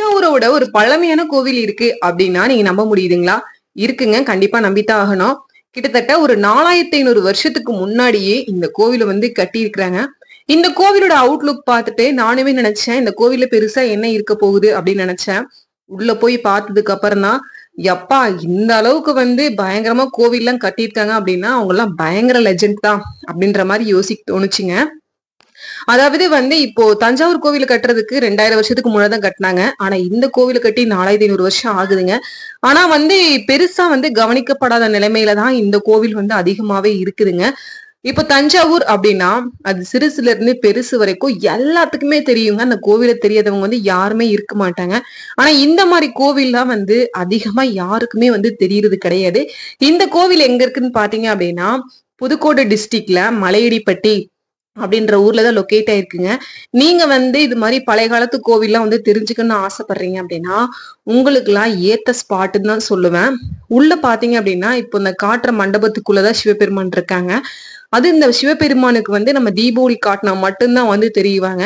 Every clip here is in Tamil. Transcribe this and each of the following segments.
தஞ்சாவூரோட ஒரு பழமையான கோவில் இருக்கு அப்படின்னா நீங்க நம்ப முடியுதுங்களா? இருக்குங்க. கண்டிப்பா நம்பித்தான் ஆகணும். கிட்டத்தட்ட ஒரு நாலாயிரத்தி ஐநூறு வருஷத்துக்கு முன்னாடியே இந்த கோவிலை வந்து கட்டி இருக்கிறாங்க இந்த கோவிலோட அவுட்லுக் பார்த்துட்டு நானுமே நினைச்சேன் இந்த கோவில பெருசா என்ன இருக்க போகுது அப்படின்னு நினைச்சேன். உள்ள போய் பார்த்ததுக்கு அப்புறம் தான் எப்பா இந்த அளவுக்கு வந்து பயங்கரமா கோவில்லாம் கட்டியிருக்காங்க அப்படின்னா அவங்க எல்லாம் பயங்கர லெஜெண்ட் தான் அப்படின்ற மாதிரி யோசிக்க தோணுச்சுங்க. அதாவது வந்து இப்போ தஞ்சாவூர் கோவில் கட்டுறதுக்கு ரெண்டாயிரம் வருஷத்துக்கு முன்னாடி தான் கட்டினாங்க. ஆனா இந்த கோவிலை கட்டி நாலாயிரத்தி ஐநூறு வருஷம் ஆகுதுங்க. ஆனா வந்து பெருசா வந்து கவனிக்கப்படாத நிலைமையில தான் இந்த கோவில் வந்து அதிகமாவே இருக்குதுங்க. இப்ப தஞ்சாவூர் அப்படின்னா அது சிறுசுல இருந்து பெருசு வரைக்கும் எல்லாத்துக்குமே தெரியுங்க. அந்த கோவிலை தெரியாதவங்க வந்து யாருமே இருக்க மாட்டாங்க. ஆனா இந்த மாதிரி கோவில்லாம் வந்து அதிகமா யாருக்குமே வந்து தெரியறது கிடையாது. இந்த கோவில் எங்க இருக்குன்னு பாத்தீங்க அப்படின்னா புதுக்கோட்டை டிஸ்ட்ரிக்ட்ல மலையடிப்பட்டி அப்படின்ற ஊர்ல தான் லொக்கேட் ஆயிருக்குங்க. நீங்க வந்து இது மாதிரி பழைய காலத்து கோவில்லாம் வந்து தெரிஞ்சுக்கணும்னு ஆசைப்படுறீங்க அப்படின்னா உங்களுக்குலாம் ஏத்த ஸ்பாட்டுன்னு தான் சொல்லுவேன். உள்ள பாத்தீங்க அப்படின்னா இப்போ இந்த காட்டுற மண்டபத்துக்குள்ளதான் சிவபெருமான் இருக்காங்க. அது இந்த சிவபெருமானுக்கு வந்து நம்ம தீபாவளி காட்டினா மட்டும்தான் வந்து தெரியுவாங்க.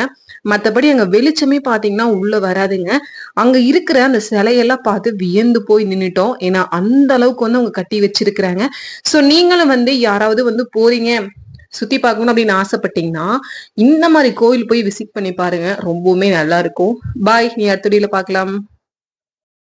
மற்றபடி அங்க வெளிச்சமே பாத்தீங்கன்னா உள்ள வராதுங்க. அங்க இருக்கிற அந்த சிலையெல்லாம் பார்த்து வியந்து போய் நின்னுட்டோம். ஏன்னா அந்த அளவுக்கு வந்து அவங்க கட்டி வச்சிருக்கிறாங்க. சோ நீங்களும் வந்து யாராவது வந்து போறீங்க சுத்தி பார்க்கணும் அப்படின்னு ஆசைப்பட்டீங்கன்னா இந்த மாதிரி கோவில் போய் விசிட் பண்ணி பாருங்க. ரொம்பவுமே நல்லா இருக்கும். பாய் நீ அடுத்த பார்க்கலாம்.